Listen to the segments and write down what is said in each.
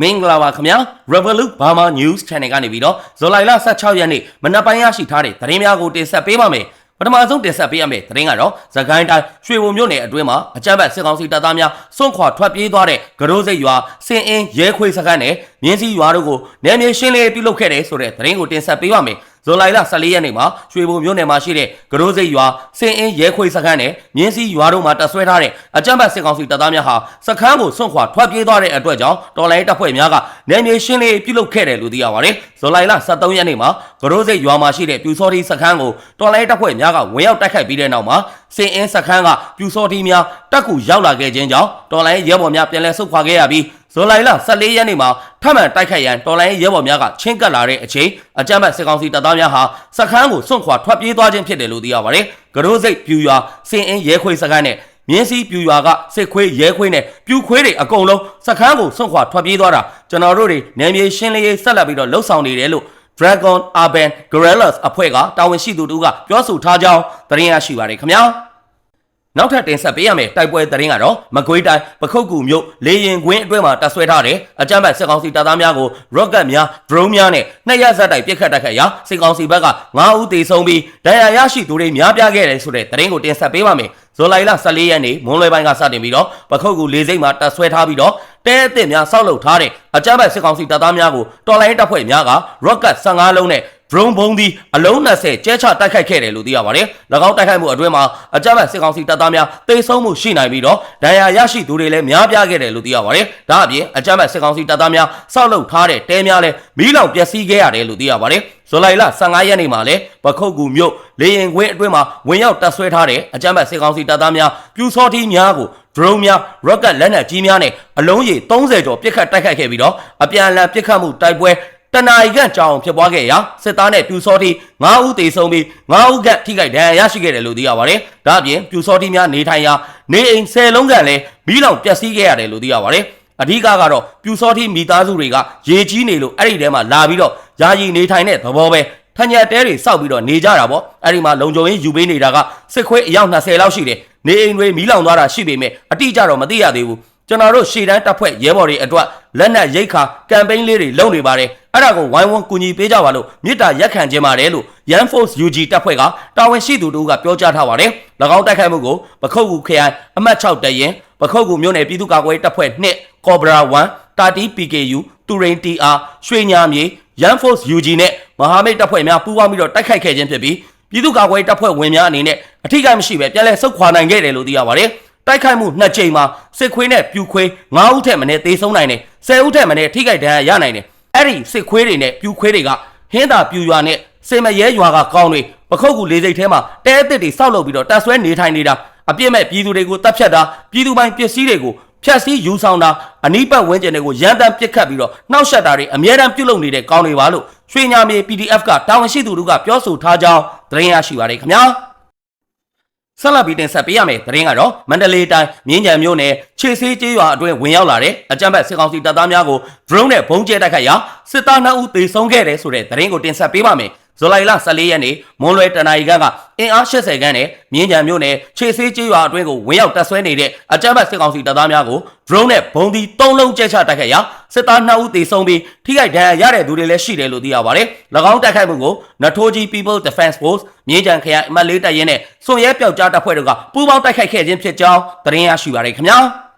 မင်္ဂလာပါခင်ဗျာ Revolut Burma News Channel ကနေပြီးတော့ဇူလိုင်လ16ရက်နေ့မနက်ပိုင်းရရှိထားတဲ့သတင်းများကိုတင်ဆက်ပေးပါမယ်ပထမဆုံးတင်ဆက်ပေးရမယ့်သတင်းကတော့သခိုင်းတိုင်းရွှေဘုံမြို့နယ်အတွင်းမှာအကြမ်းဖက်စစ်ကောင်စီတပ်သားများစွန့်ခွာထွက်ပြေးသွားတဲ့ကရိုးစိတ်ရွာစင်အင်းရဲခွေစခန်းနဲ့မြင်းစည်းရွာတို့ကိုနယ်မြေရှင်းလင်းပြုလုပ်ခဲ့တယ်ဆိုတဲ့သတင်းကိုတင်ဆက်ပေးပါမယ် ဇူလိုင်လ14ရက်နေ့မှာရွှေဘုံမြို့နယ်မှာရှိတဲ့ကရိုးစိတ်ရွာစင်အင်းရဲခွေစခန်းနဲ့မြင်းစည်းရွာတို့မှာတပ်ဆွဲထားတဲ့အကြမ်းဖက်စစ်ကောင်စီတပ်သားများဟာစခန်းကိုစွန့်ခွာထွက်ပြေးသွားတဲ့အတွက်ကြောင့်တော်လိုင်းတပ်ဖွဲ့များကနယ်မြေရှင်းလင်းပြုလုပ်ခဲ့တယ်လို့သိရပါတယ်ဇူလိုင်လ23ရက်နေ့မှာ ကရိုးစိတ်ရွာမှာရှိတဲ့ပြူစောတိစခန်းကိုတော်လိုင်းတပ်ဖွဲ့များကဝင်ရောက်တိုက်ခိုက်ပြီးတဲ့နောက်မှာစင်အင်းစခန်းကပြူစောတိများတပ်ကူရောက်လာခဲ့ခြင်းကြောင့်တော်လိုင်းရဲဘော်များပြန်လည်ဆုတ်ခွာခဲ့ရပြီးဇူလိုင်လ14ရက်နေ့မှာထပ်မံတိုက်ခိုက်ရန်တော်လိုင်းရဲဘော်များကချင်းကပ်လာတဲ့အချိန်အကြမ်းဖက်စစ်ကောင်စီတပ်သားများဟာစခန်းကိုစွန့်ခွာထွက်ပြေးသွားခြင်းဖြစ်တယ်လို့သိရပါတယ်။ကရိုးစိတ်ပြူရွာစင်အင်းရဲခွေစခန်းနဲ့မြင်းစည်းပြူရွာကစစ်ခွေးရဲခွေးနဲ့ပြူခွေးတွေအကုန်လုံးစခန်းကိုစွန့်ခွာထွက်ပြေးသွားတာကျွန်တော်တို့တွေနယ်မြေရှင်းလင်းရေးဆက်လက်ပြီးတော့လှုပ်ဆောင်နေတယ်လို့ Dragon Urban Guerrillas အဖွဲ့ကတာဝန်ရှိသူတို့ကပြောဆိုထားကြောင်းသတင်းရရှိပါတယ်ခင်ဗျာ။ နောက်ထပ်တင်ဆက်ပေးရမယ့်တိုက်ပွဲသတင်းကတော့မကွေးတိုင်းပခုတ်ကူမြို့လေရင်ကွင်းအတွင်းမှာတပ်ဆွဲထားတဲ့အကြမ်းဖက်စစ်ကောင်စီတပ်သားများကို rocket များ drone များနဲ့နှစ်ရက်ဆက်တိုက်ပစ်ခတ်တိုက်ခတ်ရာစစ်ကောင်စီဘက်က9ဦးသေဆုံးပြီးဒဏ်ရာရရှိသူတွေများပြားခဲ့တယ်ဆိုတဲ့သတင်းကိုတင်ဆက်ပေးပါမယ်။ဇူလိုင်လ14ရက်နေ့မွန်းလွဲပိုင်းကစတင်ပြီးတော့ပခုတ်ကူလေစိတ်မှာတပ်ဆွဲထားပြီးတော့တဲအစ်စ်များစောက်လုပ်ထားတဲ့အကြမ်းဖက်စစ်ကောင်စီတပ်သားများကိုတော်လိုင်းတပ်ဖွဲ့များက rocket 15လုံးနဲ့ drone ဘုံသည်အလုံး20ကျဲချတိုက်ခိုက်ခဲ့တယ်လို့သိရပါတယ်။၎င်းတိုက်ခိုက်မှုအတွင်းမှာအကြမ်းဖက်စစ်ကောင်စီတပ်သားများတိတ်ဆုံးမှုရှိနိုင်ပြီးတော့ဒဏ်ရာရရှိသူတွေလည်းများပြားခဲ့တယ်လို့သိရပါတယ်။ဒါအပြင်အကြမ်းဖက်စစ်ကောင်စီတပ်သားများစောက်လုပ်ထားတဲ့တဲများလည်းမီးလောင်ပျက်စီးခဲ့ရတယ်လို့သိရပါတယ်။ဇူလိုင်လ15ရက်နေ့မှာလည်းပခုတ်ကူမြို့လေရင်ခွင်းအတွင်းမှာဝင်ရောက်တပ်ဆွဲထားတဲ့အကြမ်းဖက်စစ်ကောင်စီတပ်သားများပြူစောတိများကို drone များ rocket လက်နက်ကြီးများနဲ့အလုံးရေ30ကျော်ပစ်ခတ်တိုက်ခိုက်ခဲ့ပြီးတော့အပြန်အလှန်ပစ်ခတ်မှုတိုက်ပွဲ တနာရီခန့်ကြာအောင်ဖြစ်ပွားခဲ့ရာစစ်သားနဲ့ပြူစောတိ9ဦးသေဆုံးပြီး9ဦးခန့်ထိခိုက်ဒဏ်ရာရရှိခဲ့တယ်လို့သိရပါတယ်။ဒါ့အပြင်ပြူစောတိများနေထိုင်ရာနေအိမ်10လုံးခန့်လည်းမီးလောင်ပျက်စီးခဲ့ရတယ်လို့သိရပါတယ်။အဓိကကတော့ပြူစောတိမိသားစုတွေကရေကြီးနေလို့အဲ့ဒီထဲမှာလာပြီးတော့ယာယီနေထိုင်တဲ့သဘောပဲထညက်တဲတွေစောက်ပြီးတော့နေကြတာပေါ့အဲ့ဒီမှာလုံခြုံရေးယူပေးနေတာကစစ်ခွေးအယောက်20လောက်ရှိတယ်နေအိမ်တွေမီးလောင်သွားတာရှိပေမဲ့အတိအကျတော့မသိရသေးဘူး ကျွန်တော်တို့ရှေ့တန်းတပ်ဖွဲ့ရဲဘော်တွေအတွက်လက်နက်ရိတ်ခါကမ်ပိန်းလေးတွေလုပ်နေပါတယ်အဲ့ဒါကိုဝိုင်းဝန်းကူညီပေးကြပါလို့မြစ်တာရက်ခံခြင်းပါတယ်လို့ Yan Force UG တပ်ဖွဲ့ကတာဝန်ရှိသူတို့ကပြောကြားထားပါတယ်၎င်းတိုက်ခိုက်မှုကိုပခုတ်ကူခရိုင်အမှတ်6တရင်ပခုတ်ကူမြို့နယ်ပြည်သူ့ကာကွယ်ရေးတပ်ဖွဲ့2 Cobra 1တာတီ PKU တူရိန် TR ရွှေညာမြေ Yan Force UG နဲ့မဟာမိတ်တပ်ဖွဲ့များပူးပေါင်းပြီးတော့တိုက်ခိုက်ခဲ့ခြင်းဖြစ်ပြီးပြည်သူ့ကာကွယ်ရေးတပ်ဖွဲ့ဝင်များအနေနဲ့အထိကိမရှိပဲပြန်လည်ဆုတ်ခွာနိုင်ခဲ့တယ်လို့သိရပါတယ် တိုက်ခိုက်မှုနှစ်ကြိမ်မှာစစ်ခွေးနဲ့ပြူခွေး9ဦးထက်မနည်းသေဆုံးနိုင်တယ်10ဦးထက်မနည်းထိခိုက်ဒဏ်ရာရနိုင်တယ်အဲ့ဒီစစ်ခွေးတွေနဲ့ပြူခွေးတွေကဟင်းသာပြူရွာနဲ့စေမရဲရွာကကောင်းတွေပခုတ်ကူလေးစိတ်ထဲမှာတဲအစ်စ်တွေစောက်လုပ်ပြီးတော့တပ်ဆွဲနေထိုင်နေတာအပြစ်မဲ့ပြည်သူတွေကိုတပ်ဖြတ်တာပြည်သူပိုင်းပစ္စည်းတွေကိုဖြတ်စည်းယူဆောင်တာအနိပတ်ဝန်းကျင်တွေကိုရန်တမ်းပစ်ခတ်ပြီးတော့နှောက်ယှက်တာတွေအမြဲတမ်းပြုလုပ်နေတဲ့ကောင်းတွေပါလို့ရွှေညာမြေ PDF ကတာဝန်ရှိသူတို့ကပြောဆိုထားကြောင်းသတင်းရရှိပါတယ်ခင်ဗျာ ဆက်လက်ပြီးတင်ဆက်ပေးရမယ့်သတင်းကတော့မန္တလေးတိုင်းမြင်းကြံမြို့နယ်ခြေဆေးကျေးရွာအတွင်းဝင်ရောက်လာတဲ့အကြမ်းဖက်စစ်ကောင်စီတပ်သားများကို drone နဲ့ဘုံကျဲတိုက်ခိုက်ရာစစ်သား2ဦးသေဆုံးခဲ့တယ်ဆိုတဲ့သတင်းကိုတင်ဆက်ပေးပါမယ်ဇူလိုင်လ14ရက်နေ့မွန်းလွဲတနာရီခန့်ကအင်အား80ခန်းနဲ့မြင်းကြံမြို့နယ်ခြေဆေးကျေးရွာအတွင်းကိုဝင်ရောက်တပ်ဆွဲနေတဲ့အကြမ်းဖက်စစ်ကောင်စီတပ်သားများကို drone နဲ့ဘုံဒီ3လုံးကျဲချတိုက်ခိုက်ရာစစ်သား2ဦးသေဆုံးပြီးထိခိုက်ဒဏ်ရာရတဲ့သူတွေလည်းရှိတယ်လို့သိရပါတယ်။၎င်းတိုက်ခိုက်မှုကိုနထိုးကြီး People Defense Force မြင်းကြံခရိုင်အမှတ်၄တပ်ရင်းနဲ့စွန်ရဲပျောက်ကြားတပ်ဖွဲ့တို့ကပူးပေါင်းတိုက်ခိုက်ခဲ့ခြင်းဖြစ်ကြောင်းသတင်းရရှိပါရခင်ဗျာ။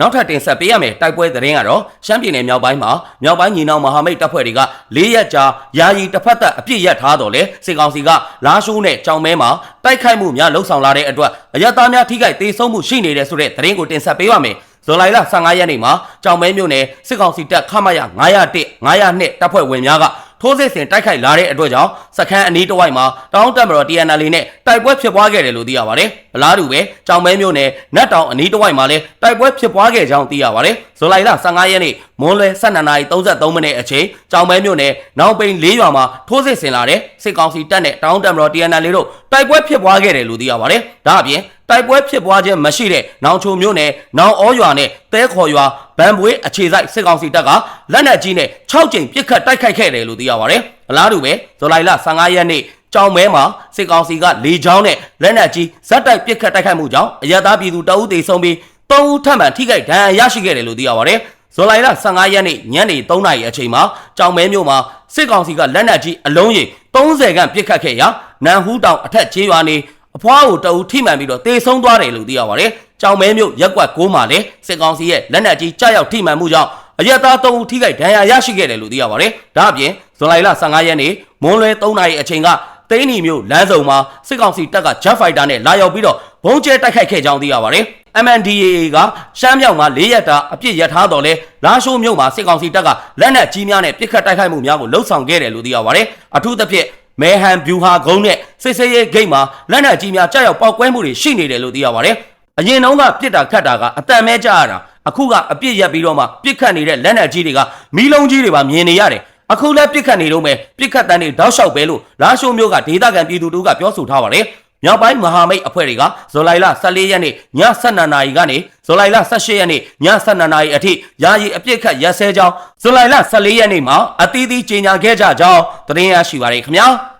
နောက်ထပ်တင်ဆက်ပေးရမယ်တိုက်ပွဲသတင်းကတော့ရှမ်းပြည်နယ်မြောက်ပိုင်းမှာမြောက်ပိုင်းညီနောင်မဟာမိတ်တပ်ဖွဲ့တွေက၄ရက်ကြာယာယီတစ်ဖက်သက်အပြစ်ရက်ထားတော့လေစစ်ကောင်စီကလာရှိုးနဲ့ကြောင်မဲမှာတိုက်ခိုက်မှုများလှုပ်ဆောင်လာတဲ့အတွက်အရက်သားများထိခိုက်ဒေဆုံးမှုရှိနေတဲ့ဆိုတဲ့သတင်းကိုတင်ဆက်ပေးပါမယ်ဇူလိုင်လ15ရက်နေ့မှာကြောင်မဲမြို့နယ်စစ်ကောင်စီတပ်ခမရ901 902တပ်ဖွဲ့ဝင်များက ထိုးစစ်ဆင်တိုက်ခိုက်လာတဲ့အတွက်ကြောင့်စခန်းအနီးတစ်ဝိုက်မှာတောင်းတက်မတော် TNL နဲ့တိုက်ပွဲဖြစ်ပွားခဲ့တယ်လို့သိရပါတယ်။အလားတူပဲကြောင်မဲမြို့နယ်နတ်တောင်အနီးတစ်ဝိုက်မှာလည်းတိုက်ပွဲဖြစ်ပွားခဲ့ကြောင်းသိရပါတယ်။ ဇူလိုင်လ15ရက်နေ့မွန်းလွဲ12:33မိနစ်အချိန်ကြောင်မဲမြို့နယ်နောင်ပိန်၄ရွာမှာထိုးစစ်ဆင်လာတဲ့စစ်ကောင်စီတပ်နဲ့တောင်းတက်မတော် TNL တို့တိုက်ပွဲဖြစ်ပွားခဲ့တယ်လို့သိရပါတယ်။ဒါအပြင်တိုက်ပွဲဖြစ်ပွားခြင်းမရှိတဲ့နောင်ချုံမြို့နယ်နောင်ဩရွာနဲ့တဲခေါ်ရွာဗန်ပွေးအခြေစိုက်စစ်ကောင်စီတပ်ကလက်နက်ကြီးနဲ့6ကြိမ်ပစ်ခတ်တိုက်ခိုက်ခဲ့တယ်လို့သိရပါတယ်။အလားတူပဲဇူလိုင်လ15ရက်နေ့ကြောင်မဲမှာစစ်ကောင်စီကလေကြောင်းနဲ့လက်နက်ကြီးဇက်တိုက်ပစ်ခတ်တိုက်ခိုက်မှုကြောင့်အရသာပြည်သူတအုပ်သေဆုံးပြီး 3ဦးထပ်မံထိခိုက်ဒဏ်ရာရရှိခဲ့တယ်လို့သိရပါတယ်။ဇွန်လ15ရက်နေ့ညနေ3နာရီအချိန်မှာကြောင်မဲမြို့မှာစစ်ကောင်စီကလက်နက်ကြီးအလုံးကြီး30ခန့်ပစ်ခတ်ခဲ့ရာနန်ဟူးတောင်အထက်ကျေးရွာနေအဖွားကိုတအူထိမှန်ပြီးတော့တေဆုံးသွားတယ်လို့သိရပါတယ်။ကြောင်မဲမြို့ရက်ကွက်6မှာလည်းစစ်ကောင်စီရဲ့လက်နက်ကြီးကြားရောက်ထိမှန်မှုကြောင့်အရက်သား3ဦးထိခိုက်ဒဏ်ရာရရှိခဲ့တယ်လို့သိရပါတယ်။ဒါအပြင်ဇွန်လ15ရက်နေ့မွန်းလွဲ3နာရီအချိန်ကသိန်းနီမျိုးလမ်းစုံမှာစစ်ကောင်စီတပ်က Jet Fighter နဲ့လာရောက်ပြီးတော့ဘုံကျဲတိုက်ခိုက်ခဲ့ကြောင်းသိရပါတယ်။ MNDAA ကရှမ်းမြောက်မှာ၄ရက်တာအပြစ်ရထားတော်လဲလာရှိုးမြို့မှာစစ်ကောင်စီတပ်ကလက်နက်ကြီးများနဲ့ပစ်ခတ်တိုက်ခိုက်မှုများကိုလှုပ်ဆောင်ခဲ့တယ်လို့သိရပါတယ်။အထူးသဖြင့်မဲဟန်ဗျူဟာဂုံးနဲ့စစ်စေးရေးဂိတ်မှာလက်နက်ကြီးများကြားရောက်ပောက်ကွဲမှုတွေရှိနေတယ်လို့သိရပါတယ်။အရင်တုန်းကပြစ်တာခတ်တာကအတန်မဲကြရတာအခုကအပြစ်ရက်ပြီးတော့မှပြစ်ခတ်နေတဲ့လက်နက်ကြီးတွေကမီးလုံးကြီးတွေပါမြင်နေရတယ်။အခုလည်းပြစ်ခတ်နေတော့မယ်ပြစ်ခတ်တန်းတွေတောက်လျှောက်ပဲလို့လာရှိုးမျိုးကဒေသခံပြည်သူတို့ကပြောဆိုထားပါတယ်။ မြောက်ပိုင်းမဟာမိတ်အဖွဲ့တွေကဇူလိုင်လ14ရက်နေ့ည7:00နာရီကနေဇူလိုင်လ18ရက်နေ့ည7:00နာရီအထိယာယီအပြစ်ခတ်ရက်စဲကြောင်းဇူလိုင်လ14ရက်နေ့မှာအသီးသီးကြေညာခဲ့ကြကြောင်းသတင်းရရှိပါရခင်ဗျာ။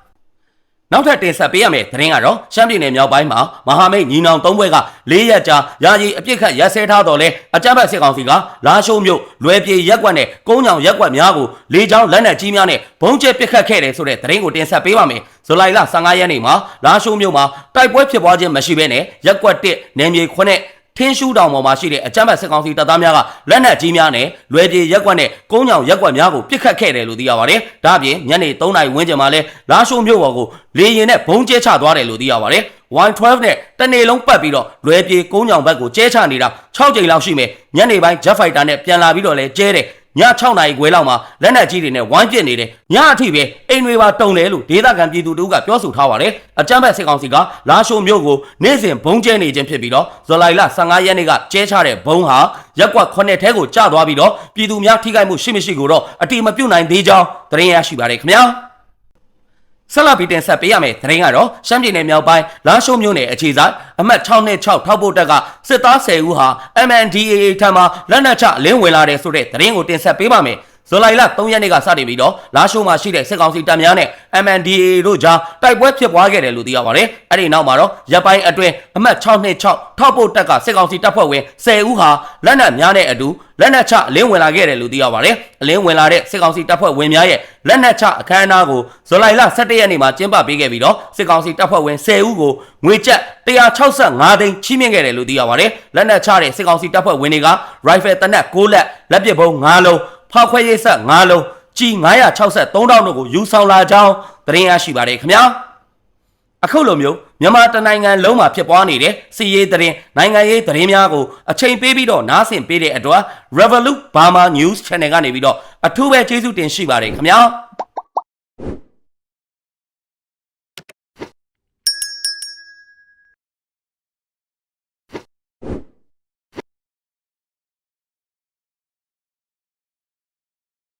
နောက်ထပ်တင်ဆက်ပေးရမယ့်သတင်းကတော့ရှမ်းပြည်နယ်မြောက်ပိုင်းမှာမဟာမိတ်ညီနောင်သုံးဘွဲက၄ရက်ကြာယာယီအပြစ်ခတ်ရက်စဲထားတော်လဲအကြမ်းဖက်စစ်ကောင်စီကလာရှိုးမြို့လွယ်ပြေရက်ကွက်နဲ့ကုန်းချောင်ရက်ကွက်များကိုလေကြောင်းလက်နက်ကြီးများနဲ့ဘုံကျဲပစ်ခတ်ခဲ့တယ်ဆိုတဲ့သတင်းကိုတင်ဆက်ပေးပါမယ်။ဇူလိုင်လ15ရက်နေ့မှာလာရှိုးမြို့မှာတိုက်ပွဲဖြစ်ပွားခြင်းမရှိဘဲနဲ့ရက်ကွက်1နယ်မြေ9နဲ့ ထင်းရှူးတောင်ပေါ်မှာရှိတဲ့အကြမ်းဖက်စစ်ကောင်စီတပ်သားများကလက်နက်ကြီးများနဲ့လွယ်ပြေရက်ကွက်နဲ့ကုန်းချောင်ရက်ကွက်များကိုပစ်ခတ်ခဲ့တယ်လို့သိရပါတယ်။ဒါ့အပြင်ညနေ3နာရီဝန်းကျင်မှာလဲလာရှိုးမြို့ပေါ်ကိုလေရင်နဲ့ဘုံကျဲချသွားတယ်လို့သိရပါတယ်။ Y12 နဲ့တနေ့လုံးပတ်ပြီးတော့လွယ်ပြေကုန်းချောင်ဘက်ကိုကျဲချနေတာ6ကြိမ်လောက်ရှိမယ်။ညနေပိုင်း Jet Fighter နဲ့ပြန်လာပြီးတော့လဲကျဲတယ်။ ည6နာရီခွဲလောက်မှာလက်နက်ကြီးတွေနဲ့ဝိုင်းပစ်နေတယ်ညအထိပဲအိမ်တွေပါတုံတယ်လို့ဒေသခံပြည်သူတို့ကပြောဆိုထားပါတယ်အကြမ်းဖက်စစ်ကောင်စီကလာရှိုးမြို့ကိုနေ့စဉ်ဘုံကျဲနေခြင်းဖြစ်ပြီးတော့ဇူလိုင်လ15ရက်နေ့ကကျဲချတဲ့ဘုံဟာရက်ကွက်9ထဲကိုကျသွားပြီးတော့ပြည်သူများထိခိုက်မှုရှိမရှိကိုတော့အတိမပြုတ်နိုင်သေးကြောင်းသတင်းရရှိပါတယ်ခင်ဗျာ ဆက်လက်ပြီးတင်ဆက်ပေးရမယ့်သတင်းကတော့ရှမ်းပြည်နယ်မြောက်ပိုင်းလာရှိုးမြို့နယ်အခြေဆိုင်အမှတ်6နဲ့6ထောက်ပို့တက်ကစစ်သား10ဦးဟာ MNDAA ထံမှလက်နက်ချလင်းဝင်လာတယ်ဆိုတဲ့သတင်းကိုတင်ဆက်ပေးပါမယ်။ ဇူလိုင်လ3ရက်နေ့ကစတင်ပြီးတော့လာရှိုးမှာရှိတဲ့စစ်ကောင်စီတပ်များနဲ့ MNDAA တို့ကြားတိုက်ပွဲဖြစ်ပွားခဲ့တယ်လို့သိရပါတယ်။အဲ့ဒီနောက်မှာတော့ရပ်ပိုင်းအတွင်းအမှတ်626ထောက်ပို့တက်ကစစ်ကောင်စီတပ်ဖွဲ့ဝင်10ဦးဟာလက်နက်များနဲ့အတူလက်နက်ချအလင်းဝင်လာခဲ့တယ်လို့သိရပါတယ်။အလင်းဝင်လာတဲ့စစ်ကောင်စီတပ်ဖွဲ့ဝင်များရဲ့လက်နက်ချအခမ်းအနားကိုဇူလိုင်လ17ရက်နေ့မှာကျင်းပပေးခဲ့ပြီးတော့စစ်ကောင်စီတပ်ဖွဲ့ဝင်10ဦးကိုငွေကျပ်165သိန်းချီးမြှင့်ခဲ့တယ်လို့သိရပါတယ်။လက်နက်ချတဲ့စစ်ကောင်စီတပ်ဖွဲ့ဝင်တွေက rifle တနက်6လက်လက်ပစ်ဗုံး5လုံး ဖောက်ခွဲရေးဆက်9လုံးကြီး963တောင်းတို့ကိုယူဆောင်လာကြောင်းသတင်းရရှိပါတယ်ခင်ဗျာအခုလိုမျိုးမြန်မာတနိုင်ငံလုံးမှာဖြစ်ပွားနေတဲ့စီရေးသတင်းနိုင်ငံရေးသတင်းများကိုအချိန်ပေးပြီးတော့နားဆင်ပေးတဲ့အတွက် Revolut Burma News Channel ကနေပြီးတော့အထူးပဲကျေးဇူးတင်ရှိပါတယ်ခင်ဗျာ